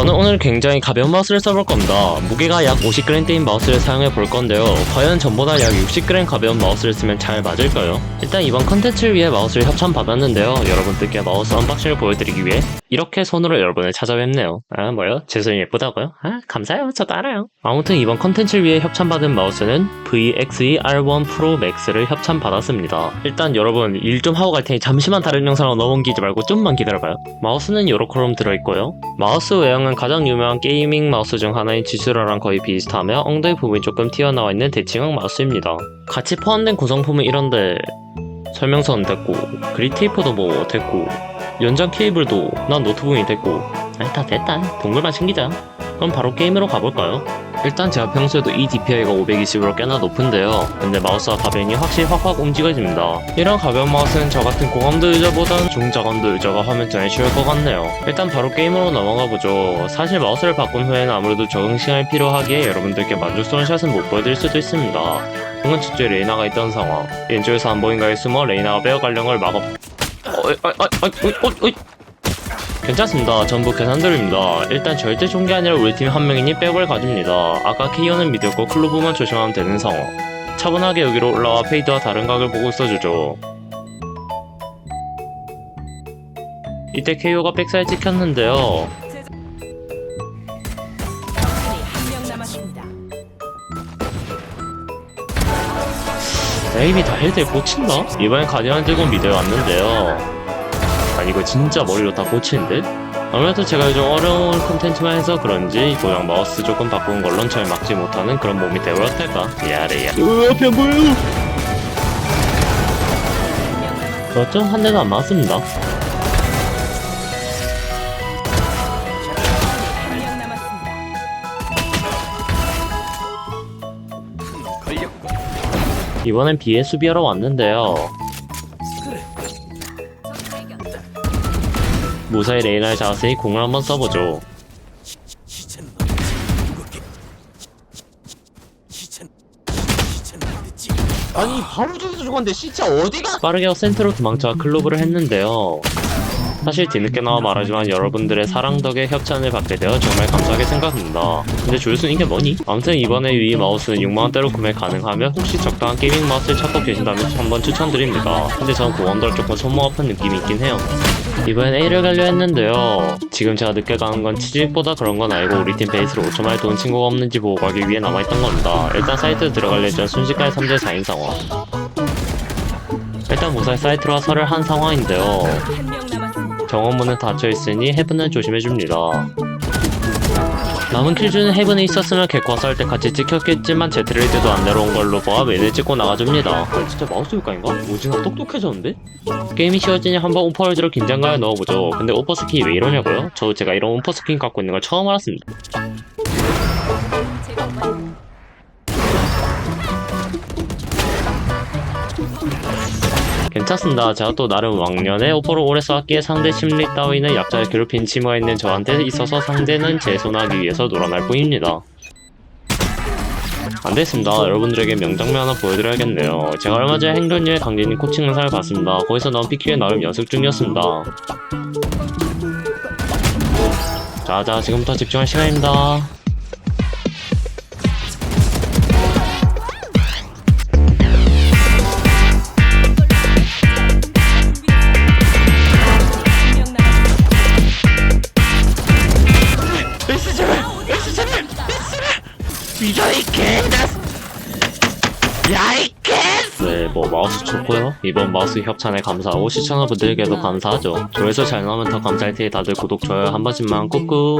저는 오늘 굉장히 가벼운 마우스를 써볼 겁니다. 무게가 약 50g대인 마우스를 사용해 볼 건데요. 과연 전보다 약 60g 가벼운 마우스를 쓰면 잘 맞을까요? 일단 이번 컨텐츠를 위해 마우스를 협찬 받았는데요. 여러분들께 마우스 언박싱을 보여드리기 위해 이렇게 손으로 여러분을 찾아뵙네요. 아 뭐요? 제 손이 예쁘다고요? 아 감사해요. 저도 알아요. 아무튼 이번 컨텐츠를 위해 협찬받은 마우스는 VXE R1 Pro Max를 협찬 받았습니다. 일단 여러분 일 좀 하고 갈 테니 잠시만 다른 영상으로 넘기지 말고 좀만 기다려봐요. 마우스는 요렇게 롬 들어있고요. 마우스 외형은 가장 유명한 게이밍 마우스 중 하나인 지수라랑 거의 비슷하며 엉덩이 부분이 조금 튀어나와 있는 대칭형 마우스입니다. 같이 포함된 구성품은 이런데 설명서는 됐고 그립 테이프도 뭐 됐고 연장 케이블도 난 노트북이 됐고 아니 다 됐다 동글만 챙기자 그럼 바로 게임으로 가볼까요? 일단 제가 평소에도 이 DPI가 520으로 꽤나 높은데요. 근데 마우스와 가변이 확실히 확확 움직여집니다. 이런 가벼운 마우스는 저 같은 고감도 유저보단 중저감도 유저가 화면전에 쉬울 것 같네요. 일단 바로 게임으로 넘어가보죠. 사실 마우스를 바꾼 후에는 아무래도 적응 시간이 필요하기에 여러분들께 만족스러운 샷은 못 보여드릴 수도 있습니다. 공은 첫째 레이나가 있던 상황. 왼쪽에서 안 보인가에 숨어 레이나가 빼어가려는 걸 막아 어이, 어이, 어이, 어이, 어이, 어이. 괜찮습니다. 전부 계산들입니다. 일단 절대 게 아니라 우리 팀 한 명이니 백을 가집니다. 아까 케이오는 믿었고 클로브만 조심하면 되는 상황. 차분하게 여기로 올라와 페이드와 다른 각을 보고 있어주죠. 이때 KO가 백사에 찍혔는데요. 에임이 다 헤드에 꽂힌다? 이번엔 가디언 들고 미드에 왔는데요. 아니 이거 진짜 머리로 다 꽂히는데? 아무래도 제가 요즘 어려운 콘텐츠만 해서 그런지 그냥 마우스 조금 바꾼 걸론 잘 막지 못하는 그런 몸이 되어버렸달까? 미안해요. 으 앞이 안 보여요. 그렇죠? 한 대도 안 맞습니다. 이번엔 B에 수비하러 왔는데요. 무사히 레이나를 잡았으니 공을 한번 써보죠. 아니 바로 저기서 죽었는데 시체 어디가? 빠르게 센트로 도망쳐 클로브를 했는데요. 사실 뒤늦게 나와 말하지만 여러분들의 사랑 덕에 협찬을 받게 되어 정말 감사하게 생각합니다. 근데 조회수는 이게 뭐니? 아무튼 이번에 위 마우스는 6만원대로 구매 가능하며 혹시 적당한 게이밍 마우스를 찾고 계신다면 한번 추천드립니다. 근데 전 그원더를 조금 손목 아픈 느낌이 있긴 해요. 이번엔 A를 가려 했는데요. 지금 제가 늦게 가는 건 치즈보다 그런 건 아니고 우리 팀 베이스로 5천만에 돈 친구가 없는지 보고 가기 위해 남아있던 겁니다. 일단 사이트 들어갈 예정 순식간에 3대 4인 상황. 일단 무사히 사이트로 와서를 한 상황인데요. 정원문은 닫혀있으니 헤븐을 조심해줍니다. 남은 킬주는 헤븐에 있었으면 개코 싸울 때 같이 찍혔겠지만 제 트레이드도 안 내려온 걸로 보아 메일 찍고 나가줍니다. 아, 진짜 마우스 효과인가? 오징어 똑똑해졌는데? 게임이 쉬워지니 한번 오퍼월즈로 긴장감을 넣어보죠. 근데 오퍼 스킨이 왜 이러냐고요? 저 제가 이런 오퍼 스킨 갖고 있는 걸 처음 알았습니다. 괜찮습니다. 제가 또 나름 왕년에 오퍼를 오래 쌓았기에 상대 심리 따위는 약자를 괴롭힌 치마가 있는 저한테 있어서 상대는 제손하기 위해서 놀아날 뿐입니다. 안 됐습니다. 여러분들에게 명장면 하나 보여드려야겠네요. 제가 얼마 전에 행동님의 강진님 코칭 영상을 봤습니다. 거기서 나온 PQ에 나름 연습 중이었습니다. 자자 지금부터 집중할 시간입니다. 이거 이 개다 야이 개 네, 뭐 마우스 좋고요. 이번 마우스 협찬에 감사하고 시청자분들께도 감사하죠. 조회수 잘 나오면 더 감사할 테니 다들 구독, 좋아요 한 번씩만 꾹꾹.